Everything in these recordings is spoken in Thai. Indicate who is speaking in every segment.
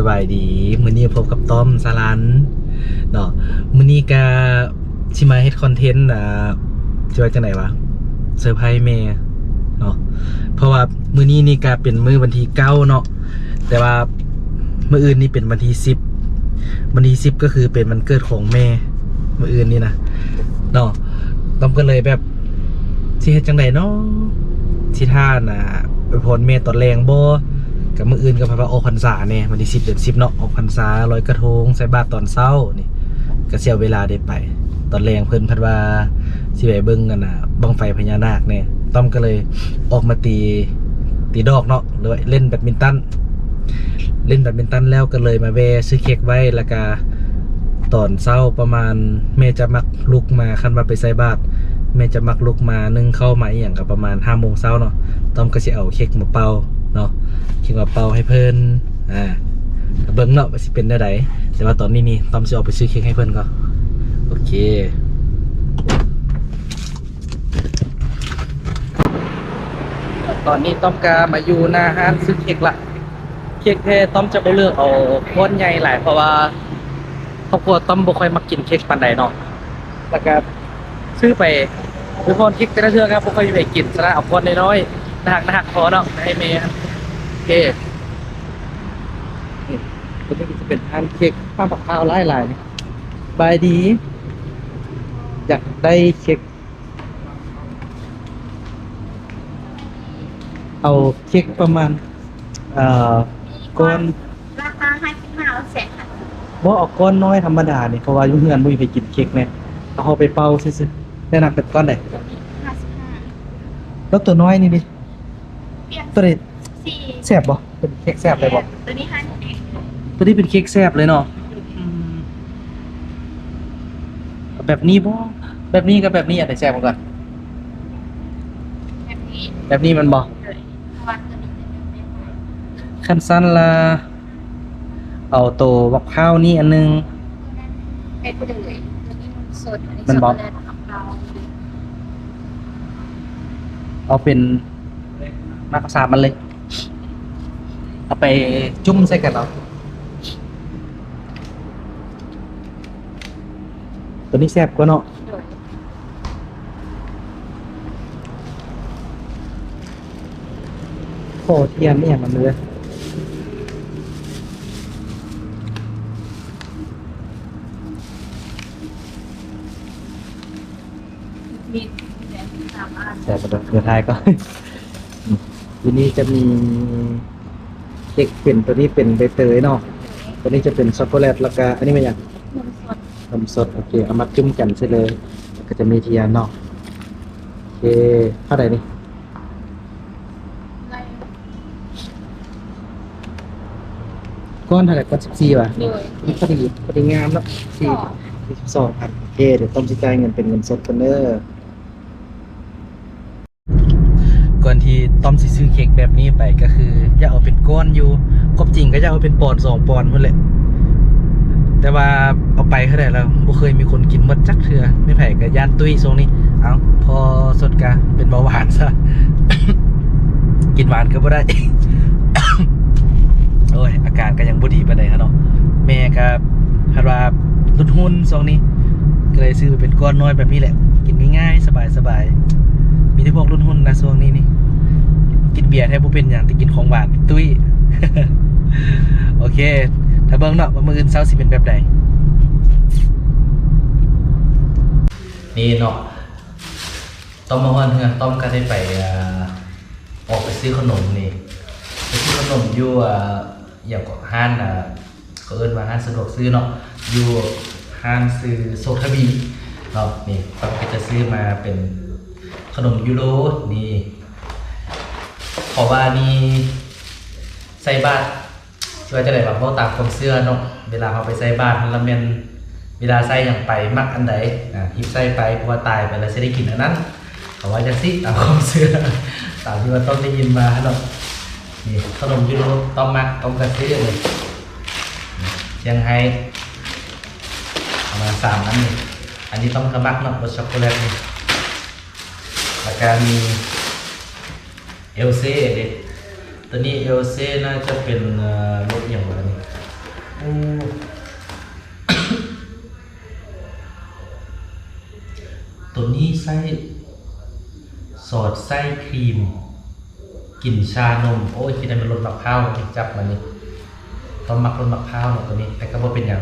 Speaker 1: สบายดีมื้อนี้พบกับต้อมสารันเนาะมื้อนี้ก็สิมาเฮ็ดคอนเทนต์อ่าสิว่าจังไดวะเซอร์ไพรส์แม่เนาะเพราะว่ามื้อนี้นี่ก็เป็นมื้อวันที่เก้าเนาะแต่ว่ามื้ออื่นนี่เป็นวันที่สิบวันที่สิบก็คือเป็นวันเกิดของแม่มื้ออื่นนี่นะเนาะต้อมก็เลยแบบสิเฮ็ดจังไดเนาะสิท่านอะไปพรแม่ตอนแรงโบ กับมืออื่นกับพระออกพรรษาเนี่ยวันที่สิบเดือนสิบเนาะออกพรรษาลอยกระทงใส่บาตรตอนเช้านี่ก็เสียเวลาได้ไป ตอนแรงเพิ่นพัดว่าสิไปเบิ่งกันน่ะบังไฟพญานาคเนี่ยต้อมก็เลยออกมาตีตีดอกเนาะหรือว่าเล่นแบดมินตันเล่นแบดมินตันแล้วก็เลยมาแวซื้อเค้กไว้แล้วก็ตอนเช้าประมาณแม่จะมักลุกมาคันว่าไปใส่บาตรแม่จะมักลุกมานึ่งเข้ามาอย่างกับประมาณห้าโมงเช้าเนาะต้อมก็สิเอาเค้กมาเป่า เนาะคิดว่าเป่าให้เพิ่นอ่าเบิ่งเนาะว่าสิเป็นได้ไดแต่ว่าตอนนี้นี่ต้อมสิออกไปซื้อเค้กให้เพิ่นก่อนโอเคตอนนี้ต้อมกามาอยู่หน้าห้านซื้อเค้กละเค้กแท้ต้อมจะบ่เลือกเอาก้อนใหญ่หลายเพราะว่าครอบครัวต้อมบ่ค่อยมักกินเค้กปานใดเนาะแล้วก็ซื้อไปคือพอนเค้กแต่ละเทื่อครับบ่ค่อยได้กินซะนะเอาก้อนน้อยๆหนักหนักๆพอเนาะให้แม่ ครับโอเคนี่ตัวนี้ก็จะเป็นทานเค้กข้าวผักข้าวไล่ลายนี่บายดี อยากได้เค้กเอาเค้กประมาณ เอ่อก้อน
Speaker 2: ราคาให้ขึ้นมาเอาแสนค่ะ
Speaker 1: บ่เอาก้อนน้อยธรรมดานี่เพราะว่าอยู่เฮือนบ่มีไปกินเค้กแน่เอาเอาไปเป่าซื่อๆแนะนำเป็นก้อนไหน
Speaker 2: ตัวนี้ห้าสิบห้า
Speaker 1: แล้วตัวน้อยนี่ดิ
Speaker 2: เปรี้ยว
Speaker 1: ตัวนี้
Speaker 2: สี่
Speaker 1: แซ่บบ่เป็นเค้กแซ่บเลยบ่
Speaker 2: ตัวนี้ห้าสิบเอ็ด
Speaker 1: ตัวนี้เป็นเค้กแซ่บเลยเนาะเอาแบบนี้บ่แบบนี้กับแบบนี้อันไหนแซ่บกว่ากัน
Speaker 2: แบบนี้
Speaker 1: แบบนี้มันบ่
Speaker 2: เลยเพราะว่าตัวนี้จะเป็นแบบไหน
Speaker 1: ขั้นสั้นละเอาโตวบักพร้าวนี่อันนึง
Speaker 2: เป็นเลยตัวนี้มันสดอันนี้
Speaker 1: มัน
Speaker 2: ช็อก
Speaker 1: บอก
Speaker 2: โกแลตของเรา
Speaker 1: เอาเป็นมากสามมันเลยเอา ไปจุ่มใส่กันเอาตัวนี้แซ่บกว่าเนาะ
Speaker 2: โดย
Speaker 1: โคเทียมนี่อย่างมันเลย
Speaker 2: มีแบบสามอัน
Speaker 1: แซ่บกว่าเดิมเดี๋ยวทายก็อืมทีนี้จะมีเค้กเป็นตัวนี้เป็นใบเตยเนาะตัวนี้จะเป็นช็อกโกแลตแล้วก็อันนี้มันอย่าง
Speaker 2: นมสด
Speaker 1: นมสดโอเคเอามาจุ่มกันใช่เลยแล้วก็จะมีเทียนเนาะโอเคเท่าไหร่นี่
Speaker 2: ไร
Speaker 1: ก้อนเท่าไหร่ก้อนสิบสี่ว่ะ
Speaker 2: โดย
Speaker 1: นี่พอดีพอดีงามแล้วสี่
Speaker 2: สิ
Speaker 1: บสองพันโอเคเดี๋ยวต้มจิจ่ายเงินเป็นเงินสดกันเนอร์ก่อนที่ ต้อมสิซื้อเค้กแบบนี้ไปก็คืออย่าเอาเป็นก้อนอยู่กบจริงก็จะเอาเป็นปอนด์สองปอนด์พุ่นแหละแต่ว่าเอาไปเท่าไหร่แล้วบ่เคยมีคนกินมดจักเทือไม่ไผ่กับยานตุ้ยทรงนี้ เอาพอสดกะเป็นเบาหวานซะ กินหวานก็บ่ได้ โอ้ย อาการก็ยังบ่ดีปานใดครับเนาะแม่ก็คาดว่าลดหุ้นทรงนี้ ก็เลยซื้อไปเป็นก้อนน้อยแบบนี้แหละ กินง่ายๆสบายๆมีแต่พวกรุ่นหุ้นนะช่วงนี้นี่กิน เบียร์แทบบ่เป็นอย่างแต่กินของหวานตุ้ย โอเค ถ้าเบิ่งเนาะว่ามืออื่นเช้าสิเป็นแบบใดนี่เนาะต้อมมาฮ้อนเฮือนต้อมก็ได้ไปออกไปซื้อขนมนี่ไปซื้อขนมอยู่อย่างก็ห้านอ่าเขาเอิ้นว่าห้านสะดวกซื้อเนาะอยู่ห้านซื้อโซทบีเนาะนี่ต้อมก็จะซื้อมาเป็นขนมยูโรนี่ ราะว่านี่ใส่บาตรช่วยจะได้แบบเพราะตามความเชื่อเนาะเวลาเขาไปใส่บาตรมันละเมนเวลาใส่อย่างไปมักอันใดอะหิบใส่ไปเพราะว่าตายไปแล้วจะได้กินอันนั้นเขาว่าจะสิตามความเชื่อตามที่ว่าต้องได้ยินมาเนาะนี่ขนมยูโรต้องมักต้องกระซื้อเลยยังไงเอามาสามอันนี้อันนี้ต้องกระมักเนาะรสช็อกโกแลตนี่แล้วก็มี เอลเซ่เด็กตัวนี้เอลเซ่น่าจะเป็นรถอย่างไรนี่ตัวนี้ไส้สอดไส้ครีมกลิ่นชานม โอ้ยคิดได้เป็นรสมะพร้าวที่จับมานี่ต้องมักรสมะพร้าวเนาะตัวนี้ แต่ก็บ่เป็นอย่าง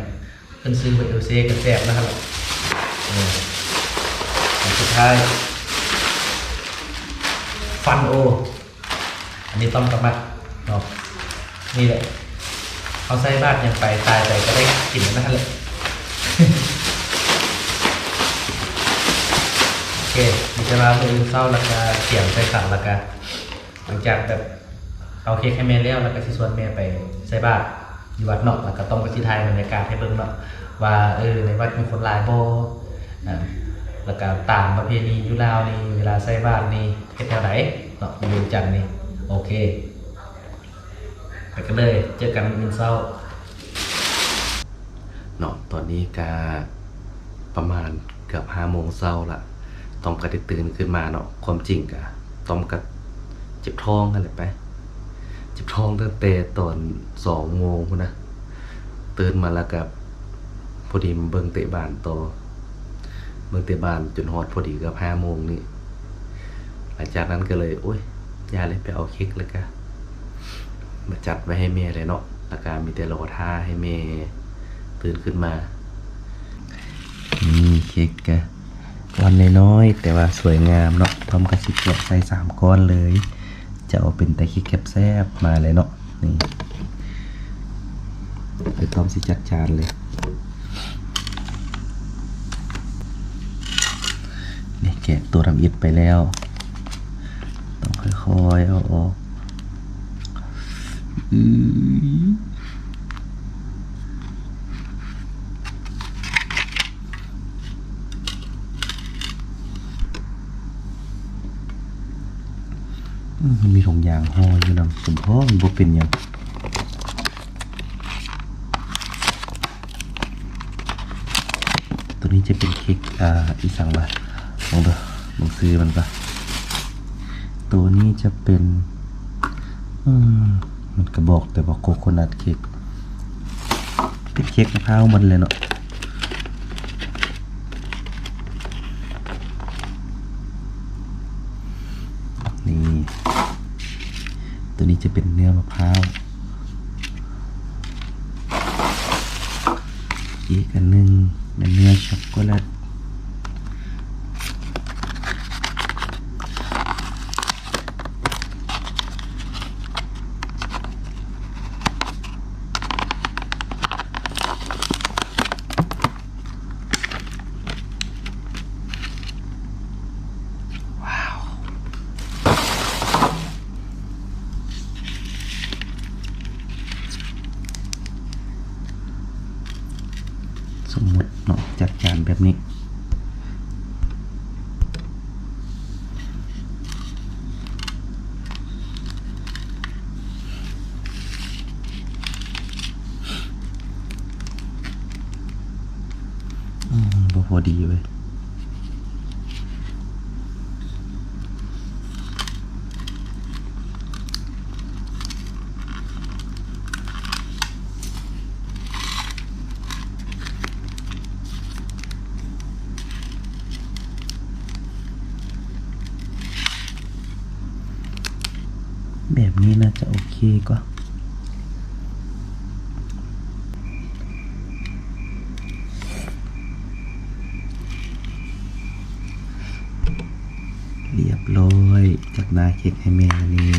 Speaker 1: เพิ่นซื้อไว้เอลเซ่ก็แซ่บนะครับนี่อันสุดท้าย ฟันโอ นนี้ต้มกับมัดเนาะนี่แหละเขาใส่บ้าดยังไปตายไปก็ได้กลิ่นนั่นแหละโอเคมีจะมาเป็นเศร้าแล้วก็เขียงใส่ขังแล้วก็หลังจากแบบเอาเค้กให้แม่แล้วแล้วก็สิชวนแม่ไปใส่บาตรอยู่วัดเนาะแล้วก็ต้องไปที่ไทยบรรยากาศให้เบิ่งเนาะว่าเออในวัดมีคนหลายโบ่อ่าแล้วก็ตามประเพณียู่ลาวนี่เวลาใส่บาตรนี่เฮ็ดแนวไหนเนาะอยู่จันนี่ โอเค ไปกันเลย เจอกันมื้อเช้าเนาะตอนนี้ก็ประมาณเกือบ5โมงเช้าละต้อมก็ได้ตื่นขึ้นมาเนาะความจริงกะต้อมก็เจ็บท้องกันเลยไปเจ็บท้องตั้งแต่ตอนสองโมงนะตื่นมาแล้วกับพอดีเบิ่งเตะบานต่อเบิ่งเตะบานจนฮอดพอดีกับห้าโมงนี่หลังจากนั้นก็เลยโอ้ย ยาเลยไปเอาเค้กแล้วก็มาจัดไว้ให้แม่เลยเนาะแล้วก็มีแต่รอท่าให้แม่ตื่นขึ้นมา นี่เค้กกะก้อนน้อยๆแต่ว่าสวยงามเนาะทอมกระสิบแกะใส่สามก้อนเลย จะเอาเป็นแตะคิกแคบแซบมาเลยเนาะนี่เดี๋ยวทอมสิจัดจานเลยนี่แกะตัวทำอิดไปแล้ว อยเอาออกมันมีถุงยางห่ออยู่นำสมพ่อมันบ่เป็นยังตัวนี้จะเป็นเค้กอ่าอีสังมาลองดูลองซื้อมันปะ ตัวนี้จะเป็นอืมมันกระบอกแต่บอกโคโคนัทเค้กเป็นเค้กมะพร้าวมันเลยเนาะนี่ตัวนี้จะเป็นเนื้อมะพร้าวอีกอันหนึ่งเป็นเนื้อช็อกโกแลต สมมติเนาะจัดจานแบบนี้ อืมบ่พอดีเว้ยแบบนี้น่า จะโอเคกว่าเรียบร้อยจากนาเค้กให้แม่นี่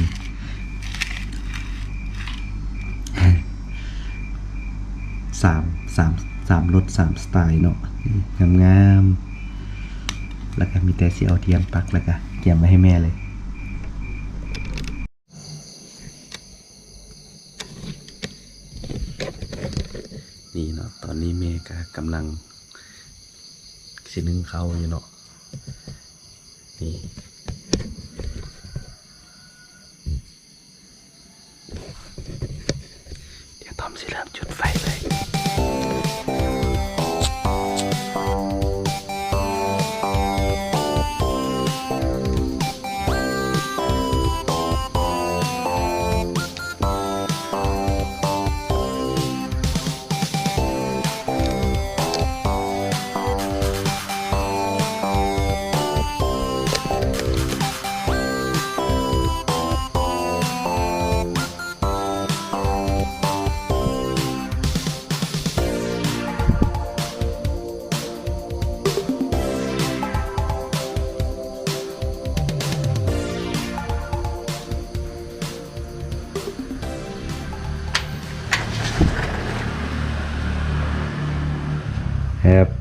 Speaker 1: สามสามสามรสสามสไตล์เนาะงามงามๆแล้วก็มีแต่สีเอาเทียมปักแล้วก็เกี่ยมไว้ให้แม่เลย นี่เนาะตอนนี้แม่ ก็กำลังสินึงเขาอยู่เนาะนี่เดี๋ยวทอมสิเริ่มจุดไฟเลย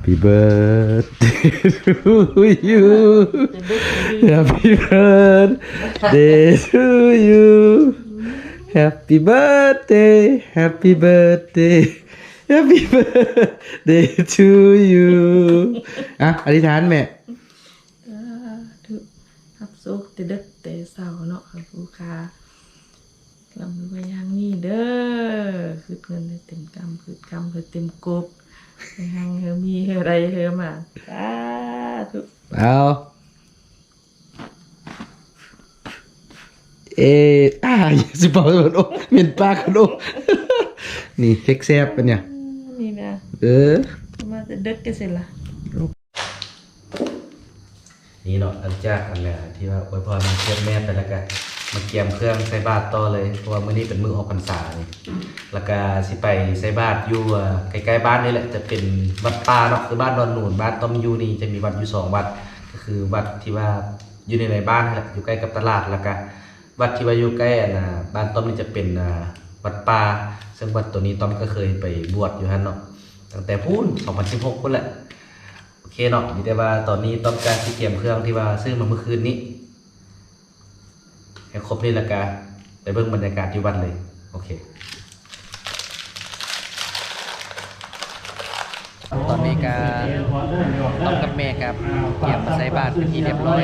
Speaker 1: Happy birthday to you Happy birthday to you Happy birthday Happy birthday Happy birthday to you อะอธิษฐานแม่
Speaker 3: สาธุหับสุขต่เด็กแต่เศร้าเนาะครับผู้ค้าลำไปทางนี้เด้อคือเงินได้เต็มกำคือกำคือเต็มกบ ไปทางเฮอมีเฮออะไรเฮอมาสาธุ
Speaker 1: เอาเอออ่าอย่าสิบอกกันโอ้เหม็นปากกันโอ้นี่เค้กแซ่บเป็นเนี่ย
Speaker 3: นี่นะ
Speaker 1: เออ
Speaker 3: มาแต่เด็กกันเสร็จละ
Speaker 1: นี่เนาะหลังจากอันเนี้ยที่ว่าอวยพรมันเพื่อนแม่ไปแล้วก็ มาเกียมเครื่องใส่บาตรต่อเลยเพราะว่ามื้อนี้เป็นมื้อออกพรรษานี่แล้วก็สิไปใส่บาตรอยู่ใกล้ๆบ้านนี่แหละจะเป็นวัดป่าเนาะคือบ้านดอนหนูนบ้านต้อมยูนี่จะมีวัดอยู่สองวัดก็คือวัดที่ว่าอยู่ในในบ้านนั่แหละอยู่ใกล้กับตลาดแล้วก็วัดที่ว่าอยู่ใกล้นะบ้านต้อมนี่จะเป็นวัดป่าซึ่งวัดตัวนี้ต้อมก็เคยไปบวชอยู่หั่นเนาะตั้งแต่พูน2016พุ่นแหละโอเคเนาะมีแต่ว่าตอนนี้ต้องการที่เตรียมเครื่องที่ว่าซื้อมาเมื่อคืนนี้ ให้ครบนี่และกาไปเบิ่งบรรยากาศที่วัดเลยโอเค ตอนนี้กาต้องกับแม่กับเตรียมมาใส่บาตรเป็นที่เรียบร้อย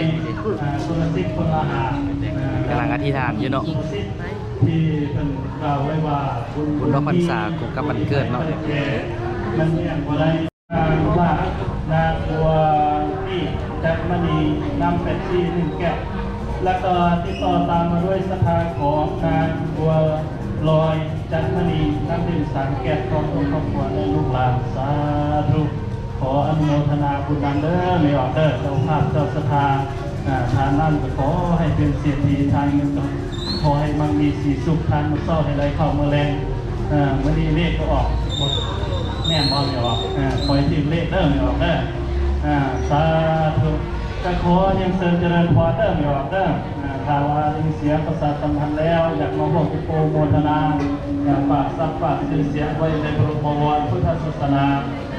Speaker 1: กำลังอธิษฐานอยู่เนาะ
Speaker 4: ที่เป็นกล่าวไว้ว่า
Speaker 1: บุญรอบพรรษากูกับวันเกิดเนาะ
Speaker 4: มันเนี่ยบ่ได้อ่าว่านาบัวที่จักรมณีนำเป็ดชีหนึ่งแก้ว แล้วก็ติดต่อตามมาด้วยสถาของนางบัวลอยจันทนีน้ำดื่มสามแก้วของตัวครอบครัวและลูกหลานสาธุขออนุโมทนาบุญนันเด้อไม่ออกเด้อเจ้าภาพเจ้าสถาอ่าทานนั่นก็ขอให้เป็นเศรษฐีทางเงินทองขอให้มันมีสีสุขทานมันเศร้าให้ไรเข้ามาแรงอ่ามื่อนี้เลขก็ออกหมดแน่นอนไม่ออกอ่าคอยทีมเลขเริ่มไม่ออกเด้อสาธุ ก็ขอยังเสริมเจริญพรเริ่มไม่อเด้ออ่าถ้าว่ายิงเสียงประสาทสัมพันธ์แล้ว อยากมาบอกกุโปรโมทนาอยากฝากทรัพย์ฝากชื่อเสียงไว้ในพระบวรพุทธศาสนา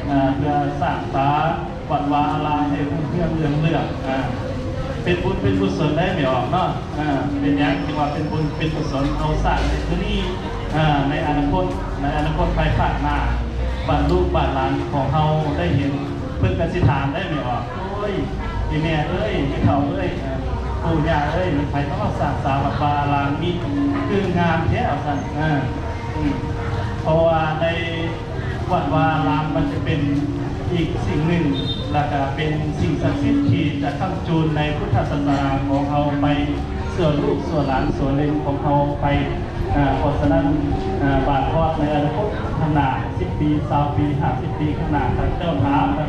Speaker 4: อ่าเพื่อสร้างสาวัดวาอารามให้เพื่อนเรื่องเรื่องเป็นบุญเป็นกุศลได้ไหมออกเนาะเป็นอยังที่ว่าเป็นบุญเป็นกุศลเอาสร้างในที่นี้อ่ในอนาคตในอนาคตไปภาคหน้าบ้านลูกบ้านหลานของเราได้เห็นเพื่อนกันสิถามได้ไหมออกโอ้ย พี่แม่เอ้ยพี่เขาเอ้ยปู่ย่าเอ้ยมันไปต้องมาสร้างสาวัดบาลานมีคืองามแท้เอาสั่นอ่าเพราะว่าในวัดวารามมันจะเป็นอีกสิ่งหนึ่งแล้วก็เป็นสิ่งศักดิ์สิทธิ์ที่จะข้ามจูนในพุทธศาสนาของเขาไปส่วนลูกส่วนหลานส่วนเลนของเขาไปอ่าเพราะฉะนั้นบาททอดในอนาคตขนาด10 ปี 20 ปี 50 ปีขนาดเจ้าท้าไร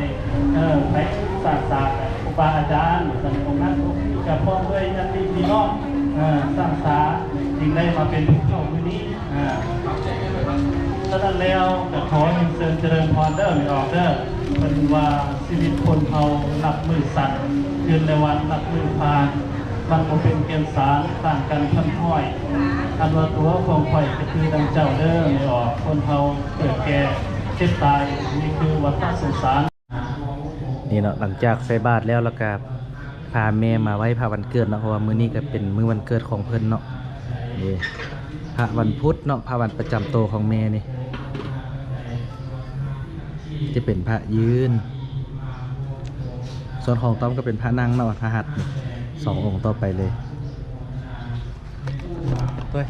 Speaker 4: เออไปศาสตราครูบาอาจารย์สมัยองค์นั้นองค์นี้กับพ่อด้วยญาติพี่น้องสร้างสาจึงได้มาเป็นผู้เข้ามือนี้อ่าฉะนั้นแล้วก็ขอให้เสริญเจริญพรเด้อไม่ออกเด้อเป็นว่าชีวิตคนเอานับมือสั่นคืนในวันนับมือพานมันก็เป็นเกณฑ์สารต่างกันพันห้อยอันว่าตัวของข่อยก็คือดังเจ้าเด้อไม่ออกคนเฮาเกิดแก่เจ็บตายนี่คือวัฏสงสาร
Speaker 1: นี่เนาะหลังจากใส่บาตรแล้วแล้วก็พาแม่มาไว้พาวันเกิดเนาะเพราะว่ามื้อนี้ก็เป็นมื้อวันเกิดของเพิ่นเนาะนี่พระวันพุธเนาะพระวันประจำโตของแม่นี่จะเป็นพระยืน ส่วนของต้อมก็เป็นพระนั่งเนาะพระหัตถ์สององค์ต่อไปเลยด้วย